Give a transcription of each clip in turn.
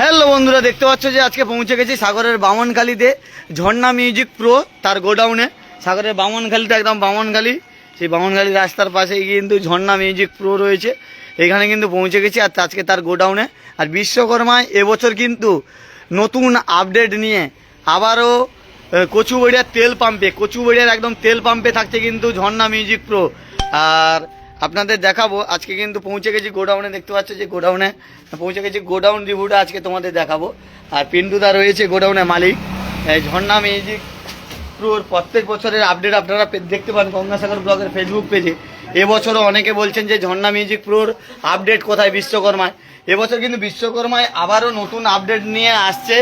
Hello বন্ধুরা, দেখতে পাচ্ছ যে আজকে পৌঁছে গেছি সাগরের বামনখালিতে। ঝর্ণা মিউজিক প্রো, তার গোডাউনে। সাগরের বামনখালিতে একদম বামনখালি। সেই বামনখালি রাস্তার পাশেই কিন্তু ঝর্ণা মিউজিক প্রো রয়েছে। এখানে কিন্তু পৌঁছে গেছি, আর আজকে তার গোডাউনে। আর বিশ্বকর্মায় এবছর কিন্তু নতুন আপডেট নিয়ে আবারও কচুবড়িয়ার তেল পাম্পে, কচুবড়িয়ার একদম তেল পাম্পে থাকছে কিন্তু ঝর্ণা মিউজিক প্রো। আর আপনাদের দেখাবো। আজকে কিন্তু পৌঁছে গেছি গোডাউনে, দেখতে পাচ্ছ যে গোডাউনে। পৌঁছে গেছি গোডাউন রিভিউটা আজকে তোমাদের দেখাবো। আর পিন্টুদা রয়েছে গোডাউনে মালিক। ঝর্ণা মিউজিক প্রোর প্রত্যেক বছরের আপডেট আপনারা দেখতে পান গঙ্গাসাগর ব্লগের ফেসবুক পেজে এবছরও অনেকে বলছেন যে ঝর্ণা মিউজিক প্রোর আপডেট কোথায় বিশ্বকর্মায়? এবছর কিন্তু বিশ্বকর্মায় আবারও নতুন আপডেট নিয়ে আসছে।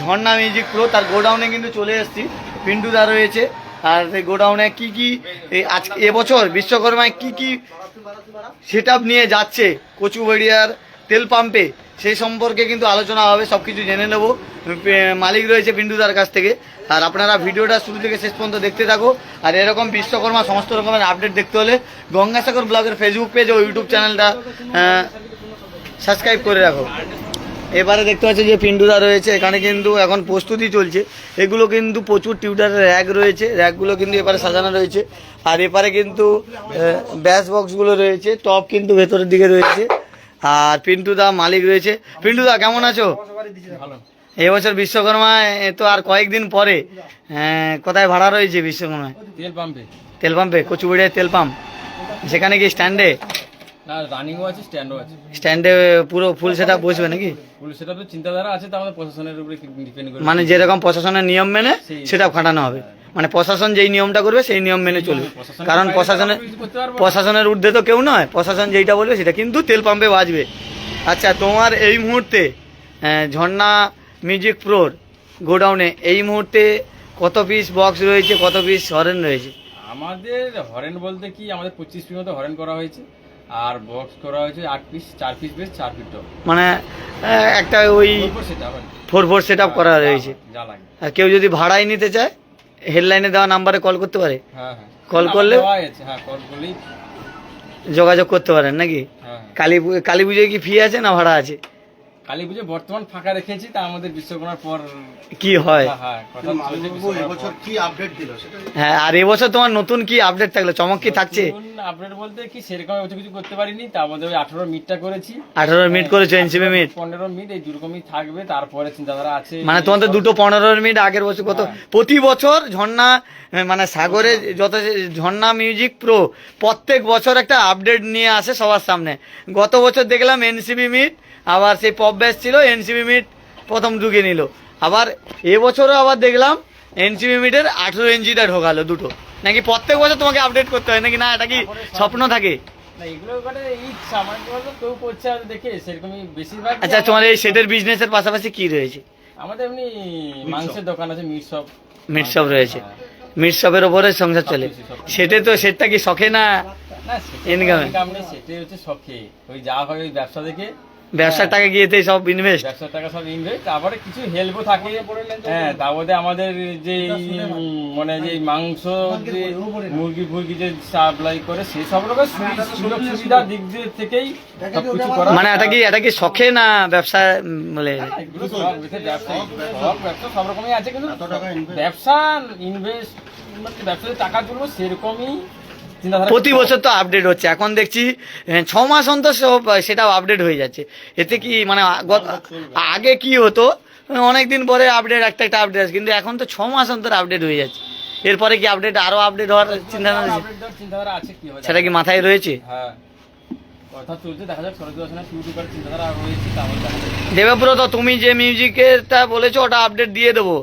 ঝর্ণা মিউজিক প্রো তার গোডাউনে কিন্তু চলে এসেছি। পিন্টুদা রয়েছে। আর গোডাউনে কি কি আজকে এবছর বিশ্বকর্মায় কি কি সেট নিয়ে যাচ্ছে কচুবাড়িয়ার তেল পাম্পে, সেই সম্পর্কে কিন্তু আলোচনা হবে সব কিছু জেনে নেব। মালিক রয়েছে পিন্টুদার কাছ থেকে। আর আপনারা ভিডিওটা শুরু থেকে শেষ পর্যন্ত দেখতে থাকো। আর এরকম বিশ্বকর্মা সমস্ত রকমের আপডেট দেখতে হলে গঙ্গাসাগর ব্লগের ফেসবুক পেজ ও ইউটিউব চ্যানেলটা সাবস্ক্রাইব করে রাখো। এবারে দেখতে পাচ্ছি যে পিন্টুদা রয়েছে এখানে কিন্তু এখন প্রস্তুতি চলছে। এগুলো কিন্তু প্রচুর টিউটারের র্যাক রয়েছে র্যাকগুলো কিন্তু এপারে সাজানো রয়েছে। আর এপারে কিন্তু ব্যাস বক্সগুলো রয়েছে টপ কিন্তু ভেতরের দিকে রয়েছে। আর পিন্টুদা মালিক রয়েছে। পিন্টুদা কেমন আছো? এবছর বিশ্বকর্মায় তো আর কয়েকদিন পরে কোথায় ভাড়া রয়েছে বিশ্বকর্মায়? তেল পাম্পে। তেল পাম্পে কচুবড়িয়ার তেল পাম্প। সেখানে কি স্ট্যান্ডে? না রানিংও আছে স্ট্যান্ডও আছে। স্ট্যান্ডে পুরো ফুল সেটা বসবে নাকি? পুলিশ সেটা তো চিন্তাধারা আছে তো আমাদের প্রশাসনের উপরে ডিপেন্ড করে। মানে যেরকম প্রশাসনের নিয়ম মেনে সেটা খাটানো হবে। মানে প্রশাসন যেই নিয়মটা করবে সেই নিয়ম মেনে চলবে। কারণ প্রশাসনের। প্রশাসনের ঊর্ধ্বে তো কেউ নয়। প্রশাসন যেইটা বলবে সেটা কিন্তু তেল পাম্পে বাজবে। আচ্ছা তোমার এই মুহূর্তে ঝর্ণা মিউজিক প্রোর গোডাউনে এই মুহূর্তে কত পিস বক্স রয়েছে কত পিস হরেন রয়েছে? আমাদের হরেন বলতে কি আমাদের পঁচিশ পিস মতো হরেন করা হয়েছে। আর বক্স করা হয়েছে আট পিস চার পিস বেশ চার পিস টপ মানে একটা ওই ফোর ফোর সেট করা রয়েছে। আর কেউ যদি ভাড়ায় নিতে চায় হেডলাইনে দেওয়া নাম্বারে কল করতে পারে। হ্যাঁ হ্যাঁ। করলে? হ্যাঁ কল করলেই যোগাযোগ করতে পারেন নাকি? হ্যাঁ হ্যাঁ। কালী কালী পুজোয় কি ফি আছে না ভাড়া আছে? কালী পুজো বর্তমান ফাঁকা রেখেছি তা আমাদের বিশ্বকর্মার পর কি হয়? হ্যাঁ, হ্যাঁ। হ্যাঁ আর এবছর তোমার নতুন কি আপডেট থাকল? চমক কি থাকছে? আপডেট বলতে কি সেরকম এবছর কিছু করতে পারিনি তা আমাদের ওই আঠারো মিটটা করেছি। আঠারো মিনিট করেছ এনসিবি মিনিট পনেরো মিনিট এই দুরকমই থাকবে তারপরে চিন্তাধারা আছে। মানে তোমাদের দুটো পনেরো মিনিট আগের বছর কত? প্রতি বছর ঝর্ণা মানে সাগরে যত ঝর্ণা মিউজিক প্রো প্রত্যেক বছর একটা আপডেট নিয়ে আসে সবার সামনে। গত বছর দেখলাম এনসিবি মিট আবার সেই পপ ব্যাচ ছিল এনসিবি মিট প্রথম ঢুকে নিল। আবার এবছরও আবার দেখলাম এনসিবি মিটের আঠেরো ইঞ্চিটা ঢোকালো দুটো। নাকি প্রত্যেক বছর তোমাকে আপডেট করতে হয় নাকি? না এটা কি স্বপ্ন থাকে? আচ্ছা তোমার এই সেটের বিজনেসের পাশাপাশি কি রয়েছে? আমাদের এমনি মাংসের দোকান আছে মিট শপ মিট শপ রয়েছে। মিট শপের ওপরে সংসার চলে। সেটে তো সেটটা কি শখে না না Income এ? ইনকাম নেই হচ্ছে শখে। ওই যা হয় ওই ব্যবসা দেখে ব্যবসার টাকা গিয়েতে সব ইনভেস্ট ব্যবসার টাকা সব ইনভেস্ট তারপরে কিছু হেল্পও থাকে। হ্যাঁ তারপরে আমাদের যে মানে যে মাংস যে মুরগি ফুরগি যে সাপ্লাই করে সেই সব রকম সুযোগ সুবিধা দিক দিয়ে থেকেই সবকিছু করা মানে এটা কি এটা কি শখে না ব্যবসা বলে। সব ব্যবসা সব রকমই আছে কিন্তু ব্যবসা ইনভেস্ট মানে ব্যবসাতে টাকা তুলবো সেরকমই প্রতি বছর তো আপডেট হচ্ছে। এখন দেখছি ছ মাস অন্তর সেটাও আপডেট হয়ে যাচ্ছে। এতে কি মানে আগে কি হতো? অনেক দিন পরে আপডেট একটা একটা আপডেট আছে কিন্তু এখন তো ছ মাস অন্তর আপডেট হয়ে যাচ্ছে। এরপরে কি আপডেট আরও আপডেট হওয়ার চিন্তা ভাবনা আছে? চিন্তাধারা আছে সেটা কি মাথায় রয়েছে? হ্যাঁ। দেবব্রত তুমি যে মিউজিকেরটা বলেছ ওটা আপডেট দিয়ে দেবো।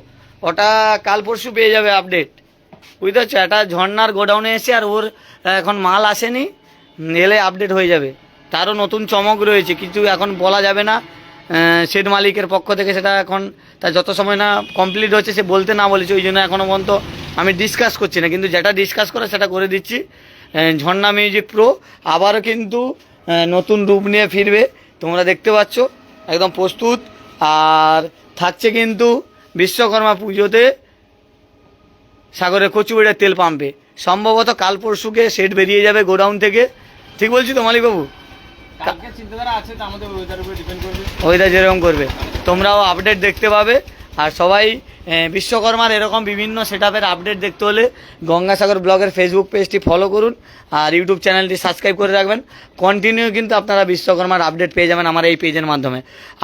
ওটা কাল পরশু পেয়ে যাবে আপডেট বুঝতে পারছ? এটা ঝর্নার গোডাউনে এসে আর ওর এখন মাল আসেনি, এলে আপডেট হয়ে যাবে। তারও নতুন চমক রয়েছে কিছু এখন বলা যাবে না শেড মালিকের পক্ষ থেকে সেটা এখন তার যত সময় না কমপ্লিট হচ্ছে, সে বলতে না বলেছে, ওই জন্য এখনও পর্যন্ত আমি ডিসকাস করছি না। কিন্তু যেটা ডিসকাস করে সেটা করে দিচ্ছি। ঝর্ণা মিউজিক প্রো আবারও কিন্তু নতুন রূপ নিয়ে ফিরবে, তোমরা দেখতে পাচ্ছ, একদম প্রস্তুত। আর থাকছে কিন্তু বিশ্বকর্মা পুজোতে সাগরের কচুবেড়ের তেল পাম্পে। সম্ভবত কাল পরশুকে সেট বেরিয়ে যাবে গোডাউন থেকে। ঠিক বলছি তো মালিকবাবু? কালকে চিন্তাধারা আছে তো আমাদের ওয়েদার উপরে ডিপেন্ড করবে। ওইটা যেরকম করবে। তোমরাও আপডেট দেখতে পাবে। আর সবাই বিশ্বকর্মার এরকম বিভিন্ন সেট আপডেট দেখতে হলে গঙ্গাসাগর ব্লগের ফেসবুক পেজটি ফলো করুন আর ইউটিউব চ্যানেলটি সাবস্ক্রাইব করে রাখবেন। কন্টিনিউ কিন্তু আপনারা বিশ্বকর্মার আপডেট পেয়ে যাবেন আমার এই পেজের মাধ্যমে।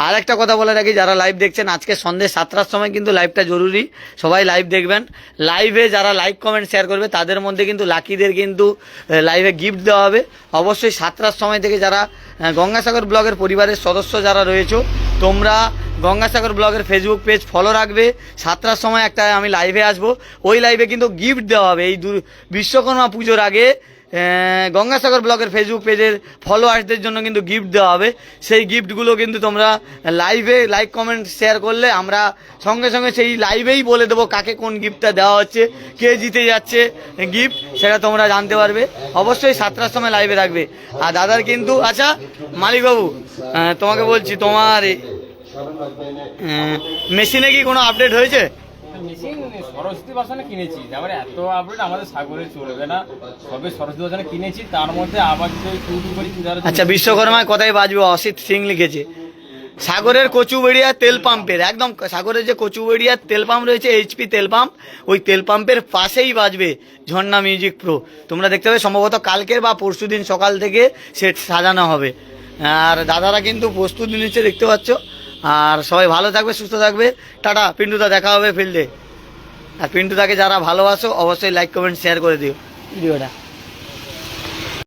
আর একটা কথা বলে রাখি, যারা লাইভ দেখছেন, আজকে সন্ধ্যে সাতটার সময় কিন্তু লাইভটা জরুরি। সবাই লাইভ দেখবেন। লাইভে যারা লাইক কমেন্ট শেয়ার করবে, তাদের মধ্যে কিন্তু লাকিদের কিন্তু লাইভে গিফট দেওয়া হবে। অবশ্যই সাতটার সময় থেকে যারা গঙ্গাসাগর ব্লগের পরিবারের সদস্য যারা রয়েছো, তোমরা গঙ্গাসাগর ব্লগের ফেসবুক পেজ ফলো রাখবে। সাতটার সময় একটা আমি লাইভে আসব। ওই লাইভে কিন্তু গিফট দেওয়া হবে। এই দু বিশ্বকর্মা পুজোর আগে গঙ্গাসাগর ব্লগের ফেসবুক পেজের ফলোয়ার্সদের জন্য কিন্তু গিফট দেওয়া হবে। সেই গিফটগুলো কিন্তু তোমরা লাইভে লাইক কমেন্ট শেয়ার করলে আমরা সঙ্গে সঙ্গে সেই লাইভেই বলে দেবো কাকে কোন গিফটটা দেওয়া হচ্ছে, কে জিতে যাচ্ছে গিফট সেটা তোমরা জানতে পারবে। অবশ্যই সাতটার সময় লাইভে রাখবে। আর দাদার কিন্তু আচ্ছা মালিকবাবু তোমাকে বলছি, তোমার মেশিনে কি কোনো আপডেট হয়েছে? মেশিন সরস্বতী বাসনে কিনেছি। তারপরে এত আপডেট আমাদের সাগরে চলবে না। সবে সরস্বতী বাসনে কিনেছি তার মধ্যে আবার যদি টুটু করি আচ্ছা বিশ্বকর্মায় কথাই বাজবে অসিত সিং লিখেছে। সাগরের কচুবেড়িয়া তেল পাম্পের একদম সাগরের যে কচুবেড়িয়ার তেল পাম্প রয়েছে এইচপি তেল পাম্প ওই তেল পাম্পের পাশেই বাজবে ঝর্ণা মিউজিক প্রো। তোমরা দেখতে পাবে সম্ভবত কালকের বা পরশু দিন সকাল থেকে সেট সাজানো হবে। আর দাদারা কিন্তু প্রস্তুতি নিচ্ছে দেখতে পাচ্ছ। আর সবাই ভালো থাকবে, সুস্থ থাকবে। টাটা, পিন্টুদা, দেখা হবে ফিল্ডে আর পিন্টুদাকে যারা ভালোবাসো, অবশ্যই লাইক কমেন্ট শেয়ার করে দিও। ভিডিওটা।